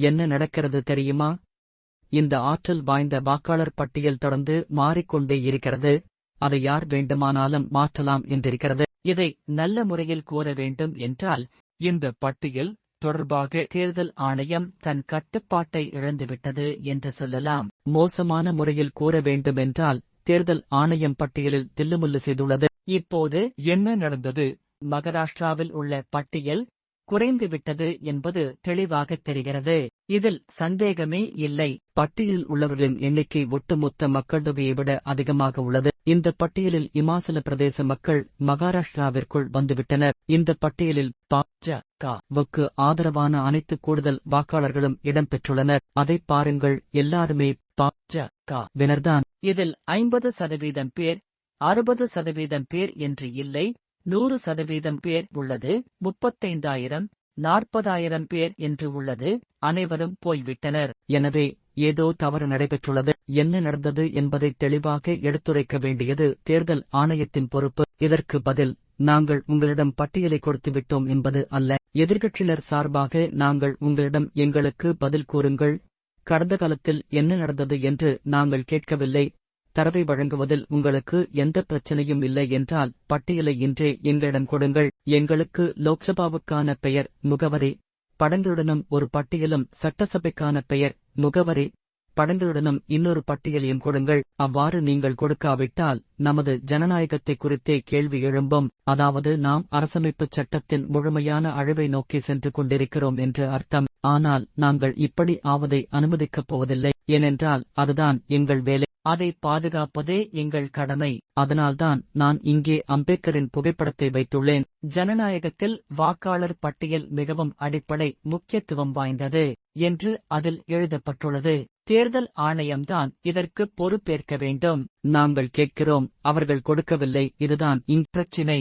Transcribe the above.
என்ன நடக்கிறது தெரியுமா? இந்த ஆற்றல் வாய்ந்த வாக்காளர் பட்டியல் தொடர்ந்து மாறிக்கொண்டே இருக்கிறது. அதை யார் வேண்டுமானாலும் மாற்றலாம் என்றிருக்கிறது. இதை நல்ல முறையில் கூற வேண்டும் என்றால் இந்த பட்டியல் தொடர்பாக தேர்தல் ஆணையம் தன் கட்டுப்பாட்டை இழந்துவிட்டது என்று சொல்லலாம். மோசமான முறையில் கூற வேண்டுமென்றால் தேர்தல் ஆணையம் பட்டியலில் தில்லுமுல்லு செய்துள்ளது. இப்போது என்ன நடந்தது? மகாராஷ்டிராவில் உள்ள பட்டியல் குறைந்துவிட்டது என்பது தெளிவாக தெரிகிறது. இதில் சந்தேகமே இல்லை. பட்டியலில் உள்ளவர்களின் எண்ணிக்கை ஒட்டுமொத்த மக்கள் தொகையை விட அதிகமாக உள்ளது. இந்த பட்டியலில் இமாச்சல பிரதேச மக்கள் மகாராஷ்டிராவிற்குள் வந்துவிட்டனர். இந்த பட்டியலில் பாஜகவுக்கு ஆதரவான அனைத்து கூடுதல் வாக்காளர்களும் இடம்பெற்றுள்ளனர். அதை பாருங்கள். எல்லாருமே பாஜகவினர்தான் இதில் ஐம்பது சதவீதம் பேர் அறுபது சதவீதம் பேர் என்று இல்லை. நூறு சதவீதம் பேர் உள்ளது முப்பத்தைந்தாயிரம் நாற்பதாயிரம் பேர் என்று உள்ளது அனைவரும் போய்விட்டனர். எனவே ஏதோ தவறு நடைபெற்றுள்ளது என்ன நடந்தது என்பதை தெளிவாக எடுத்துரைக்க வேண்டியது தேர்தல் ஆணையத்தின் பொறுப்பு. இதற்கு பதில் நாங்கள் உங்களிடம் பட்டியலை கொடுத்துவிட்டோம் என்பது அல்ல. எதிர்க்கட்சியினர் சார்பாக நாங்கள் உங்களிடம் எங்களுக்கு பதில் கூறுங்கள். கடந்த காலத்தில் என்ன நடந்தது என்று நாங்கள் கேட்கவில்லை. தரவை வழங்குவதில் உங்களுக்கு எந்த பிரச்சனையும் இல்லை என்றால் பட்டியலை இன்றே எங்களிடம் கொடுங்கள். எங்களுக்கு லோக்சபாவுக்கான பெயர் முகவரி படங்களுடனும் ஒரு பட்டியலும் சட்டசபைக்கான பெயர் முகவரி படங்களுடனும் இன்னொரு பட்டியலையும் கொடுங்கள். அவ்வாறு நீங்கள் கொடுக்காவிட்டால் நமது ஜனநாயகத்தை குறித்தே கேள்வி எழும்பும். அதாவது நாம் அரசமைப்பு சட்டத்தின் முழுமையான அழிவை நோக்கி சென்று கொண்டிருக்கிறோம் என்று அர்த்தம். ஆனால் நாங்கள் இப்படி ஆவதை அனுமதிக்கப் போவதில்லை. ஏனென்றால் அதுதான் எங்கள் வேலை. அதை பாதுகாப்பதே எங்கள் கடமை. அதனால்தான் நான் இங்கே அம்பேத்கரின் புகைப்படத்தை வைத்துள்ளேன். ஜனநாயகத்தில் வாக்காளர் பட்டியல் மிகவும் அடிப்படை முக்கியத்துவம் வாய்ந்தது என்று அதில் எழுதப்பட்டுள்ளது. தேர்தல் ஆணையம்தான் இதற்கு பொறுப்பேற்க வேண்டும். நாங்கள் கேட்கிறோம் அவர்கள் கொடுக்கவில்லை இதுதான் இங் பிரச்சினை.